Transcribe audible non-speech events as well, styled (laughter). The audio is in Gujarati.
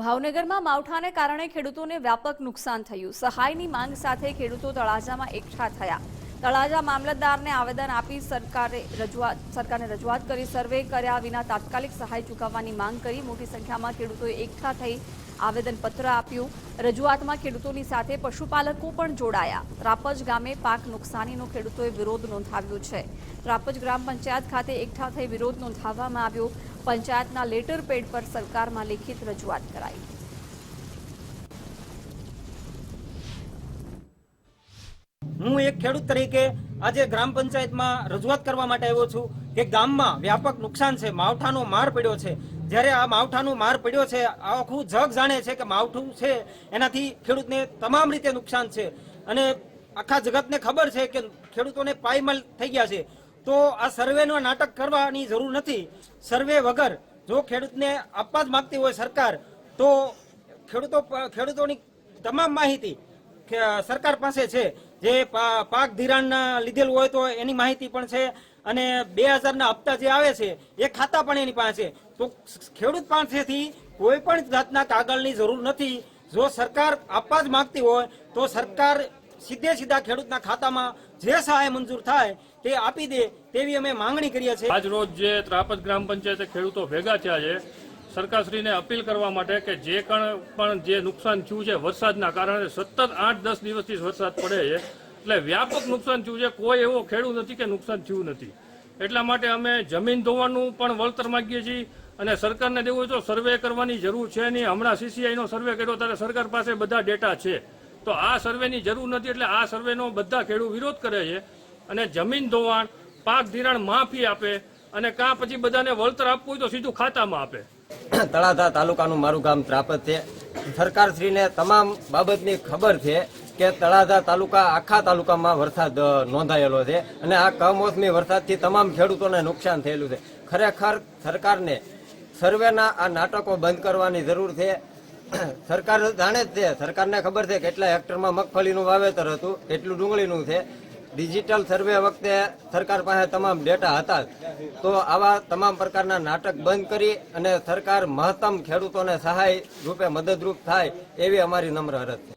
ભાવનગરમાં માવઠાને કારણે ખેડૂતોને વ્યાપક નુકસાન થયું. સહાયની માંગ સાથે ખેડૂતો તળાજામાં એકઠા થયા. તળાજા મામલતદારને આવેદન આપી સરકારે રજૂઆત સરકારને રજૂઆત કરી, સર્વે કર્યા વિના તાત્કાલિક સહાય ચૂકવવાની માંગ કરી. મોટી સંખ્યામાં ખેડૂતોએ એકઠા થઈ આવેદનપત્ર આપ્યું. રજૂઆતમાં ખેડૂતોની સાથે પશુપાલકો પણ જોડાયા. રાપજ ગામે પાક નુકસાનીનો ખેડૂતોએ વિરોધ નોંધાવ્યો છે. રાપજ ગ્રામ પંચાયત ખાતે એકઠા થઈ વિરોધ નોંધાવવામાં આવ્યો. પંચાયતના લેટર પેડ પર સરકારમાં લેખિત રજૂઆત કરાઈ. હું એક ખેડૂત તરીકે આજે ગ્રામ પંચાયતમાં રજૂઆત કરવા માટે આવ્યો છું કે ગામમાં વ્યાપક નુકસાન છે, માવઠાનો માર પડ્યો છે. જ્યારે આ માવઠાનો માર પડ્યો છે, આખું જગ જાણે છે કે માવઠું છે, એનાથી ખેડૂતને તમામ રીતે નુકસાન છે. અને આખા જગતને ખબર છે કે ખેડૂતોને પાયમાલ થઈ ગયા છે. તો આ સર્વેનો નાટક કરવાની જરૂર નથી. સર્વે વગર જો ખેડૂતને આપવા જ માંગતી હોય સરકાર, તો ખેડૂતો ખેડૂતોની તમામ માહિતી સરકાર પાસે છે. જે પાક ધિરાણ લીધેલું હોય તો એની માહિતી પણ છે અને બે હજારના હપ્તા જે આવે છે, એ ખાતા પણ એની પાસે તો ખેડૂત પાસેથી કોઈ પણ જાતના કાગળની જરૂર નથી. જો સરકાર આપવા જ માંગતી હોય, તો સરકાર સીધે સીધા ખેડૂતના ખાતામાં જે સહાય મંજૂર થાય તે આપી દે તેવી અમે માંગણી કરીએ છીએ. આજ રોજ જે ત્રાપજ ગ્રામ પંચાયતે ખેડૂતો ભેગા થયા છે, સરકારશ્રીને અપીલ કરવા માટે કે જે કણ પણ જે નુકસાન થયું છે વરસાદના કારણે સતત આઠ દસ દિવસથી વરસાદ પડે છે. એટલે વ્યાપક નુકસાન થયું છે. કોઈ એવો ખેડૂત નથી કે નુકસાન થયું નથી. એટલા માટે અમે જમીન ધોવાનું પણ વળતર માંગીએ છીએ અને સરકારને દેવું હોય તો સર્વે કરવાની જરૂર છે નહીં. હમણાં સીસીઆઈનો સર્વે કર્યો ત્યારે સરકાર પાસે બધા ડેટા છે. તો આ સર્વેની જરૂર નથી એટલે આ સર્વેનો બધા ખેડૂત વિરોધ કરે છે. અને જમીન ધોવાણ, પાક ધિરાણ માફી આપે અને કાં પછી બધાને વળતર આપવું હોય તો સીધું ખાતામાં આપે. (clears throat) તળાજા તાલુકાનું મારું ગામ ત્રાપત છે સરકારશ્રીને તમામ બાબતની ખબર છે કે તળાજા તાલુકા, આખા તાલુકામાં વરસાદ નોંધાયેલો છે અને આ કમોસમી વરસાદથી તમામ ખેડૂતોને નુકસાન થયેલું છે. ખરેખર સરકારને સર્વેના આ નાટકો બંધ કરવાની જરૂર છે. (coughs) સરકાર જાણે જ છે, સરકારને ખબર છે કેટલા હેક્ટરમાં મગફળીનું વાવેતર હતું, કેટલું ડુંગળીનું છે. ડિજિટલ સર્વે વખતે સરકાર પાસે તમામ ડેટા હતા તો આવા તમામ પ્રકારના નાટક બંધ કરી અને સરકાર મહત્તમ ખેડૂતોને સહાય રૂપે મદદરૂપ થાય એવી અમારી નમ્ર અરજ છે.